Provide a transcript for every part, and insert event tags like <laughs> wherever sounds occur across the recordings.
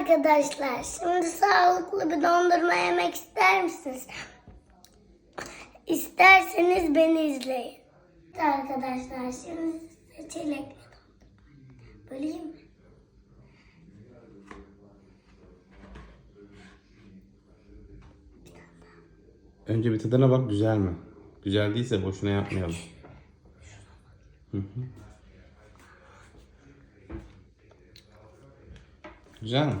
arkadaşlar. Şimdi sağlıklı bir dondurma yemek ister misiniz? İsterseniz beni izleyin. Arkadaşlar şimdi çilekli dondurma. Böleyim mi? Önce bir tadına bak güzel mi? Güzel değilse boşuna yapmayalım. Hı. Güzel mi?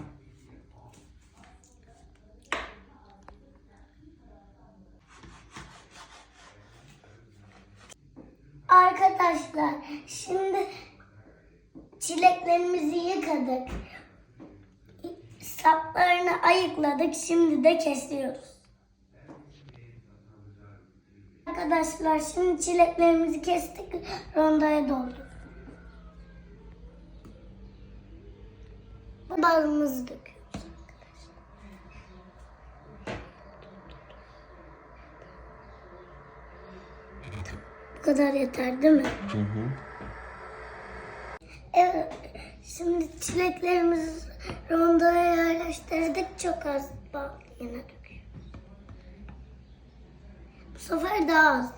Arkadaşlar şimdi çileklerimizi yıkadık. Saplarını ayıkladık. Şimdi de kesiyoruz. Arkadaşlar şimdi çileklerimizi kestik. Rondaya doldurduk. Balımızı döküyoruz. Bu kadar yeter değil mi? Hı hı. Evet. Şimdi çileklerimizi rondoya yerleştirdik. Çok az bal yine döküyoruz. Bu sefer daha az.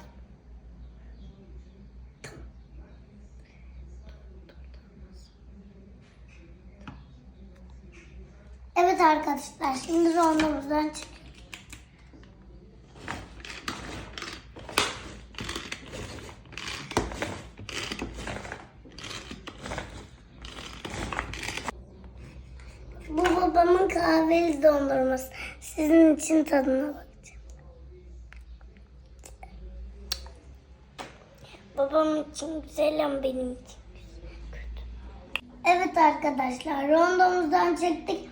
Evet arkadaşlar şimdi rondomuzdan çık. Bu babamın kahveli dondurması. Sizin için tadına bakacağım. Babam için güzel ama benim için kötü. Evet arkadaşlar rondomuzdan çektik.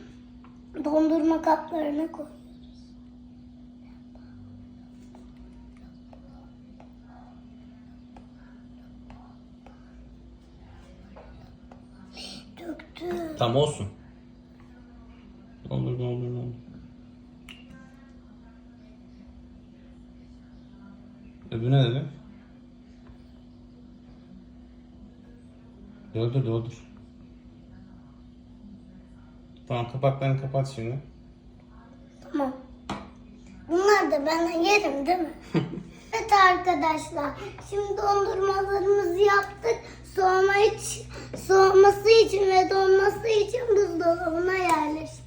Dondurma kaplarına koy. Döktü. Tam olsun. Doldur doldur doldur. Öbürü ne dedi? Doldur doldur. Tamam kapaklarını kapat şimdi. Tamam. Bunlar da ben yerim değil mi? <laughs> evet arkadaşlar. Şimdi dondurmalarımızı yaptık. Soğuma iç, soğuması için ve donması için buzdolabına yerleştirdik.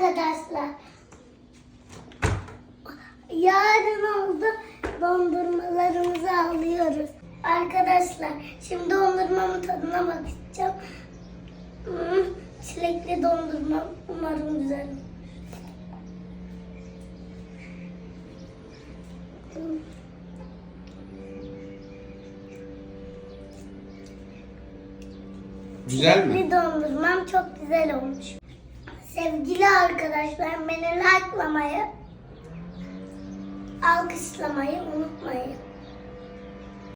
Arkadaşlar. Yarın oldu. Dondurmalarımızı alıyoruz. Arkadaşlar şimdi dondurmamın tadına bakacağım. Hmm, çilekli dondurma. Umarım güzel olur. Güzel mi? Bir dondurmam çok güzel olmuş. Sevgili arkadaşlar beni likelamayı, alkışlamayı unutmayın.